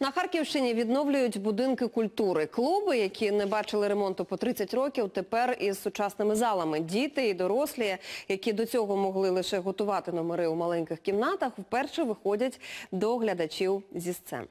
На Харківщині відновлюють будинки культури. Клуби, які не бачили ремонту по 30 років, тепер із сучасними залами. Діти і дорослі, які до цього могли лише готувати номери у маленьких кімнатах, вперше виходять до глядачів зі сцен.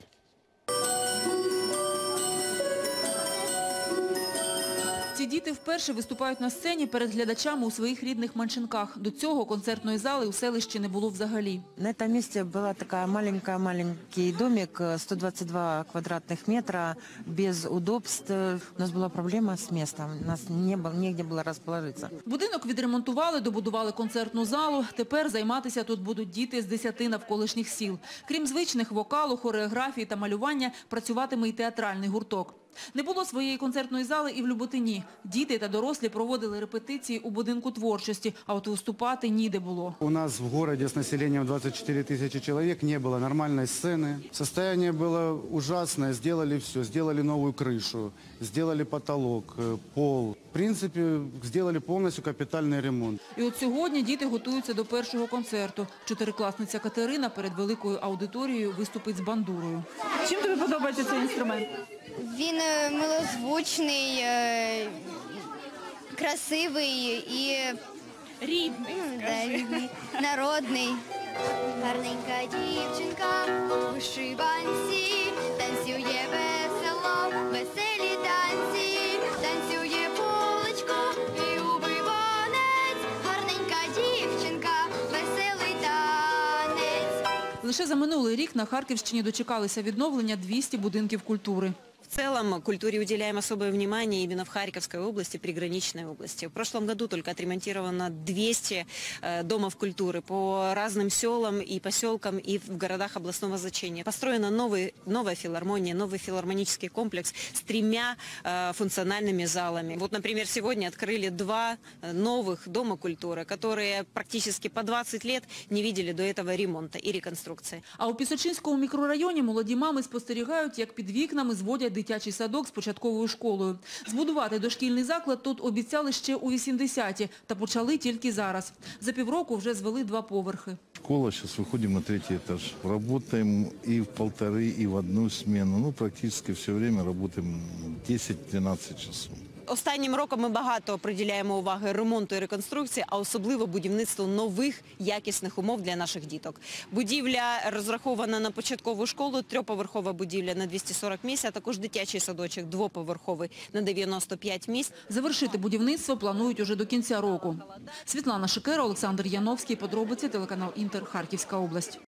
Ці діти вперше виступають на сцені перед глядачами у своїх рідних манчинках. До цього концертної зали у селищі не було взагалі. На этом месте была такая маленькая-маленький домик, э, 122 квадратных метра, без удобств. Э, У нас была проблема с местом, у нас не было, негде было расположиться. Будинок відремонтували, добудували концертну залу. Тепер займатися тут будуть діти з 10 навколишніх сіл. Крім звичних вокалу, хореографії та малювання, працюватиме і театральний гурток. Не було своєї концертної зали і в Люботині. Діти та дорослі проводили репетиції у будинку творчості, а от виступати ніде було. У нас в городе с населением 24 тысячи человек не было нормальной сцены. Состояние было ужасное. Сделали все. Сделали новую крышу, сделали потолок, э, пол. В принципе, сделали полностью капитальный ремонт. І от сьогодні діти готуються до першого концерту. Чотирикласниця Катерина перед великою аудиторією виступить з бандурою. Чим тобі подобається цей інструмент? Він е, милозвучний, е, красивий і рідний, да, рідний, народний. Гарненька дівчинка у вишиванці, танцює весело, веселі танці, танцює полечко і убиванець. Гарненька дівчинка, веселий танець. Лише за минулий рік на Харківщині дочекалися відновлення 200 будинків культури. В целом культуре уделяем особое внимание именно в Харьковской области, приграничной области. В прошлом году только отремонтировано 200 э, домов культуры по разным селам и поселкам и в городах областного значения. Построена новый, новая филармония, новый филармонический комплекс с тремя э, функциональными залами. Вот, например, сегодня открыли два э, новых дома культуры, которые практически по 20 лет не видели до этого ремонта и реконструкции. А у Пісочинському мікрорайоні молоді мами спостерігають, як під вікнами зводять дитячий садок з початковою школою. Збудувати дошкільний заклад тут обіцяли ще у 80-ті, та почали тільки зараз. За півроку вже звели два поверхи. Школа, сейчас выходим на третий этаж. Работаем и в полторы, и в одну смену. Ну, практически все время работаем 10-12 часов. Останнім роком ми багато приділяємо уваги ремонту і реконструкції, а особливо будівництву нових якісних умов для наших діток. Будівля розрахована на початкову школу, трьохповерхова будівля на 240 місць, а також дитячий садочок двоповерховий на 95 місць. Завершити будівництво планують уже до кінця року. Світлана Шикера, Олександр Яновський. Подробиці телеканал Інтер. Харківська область.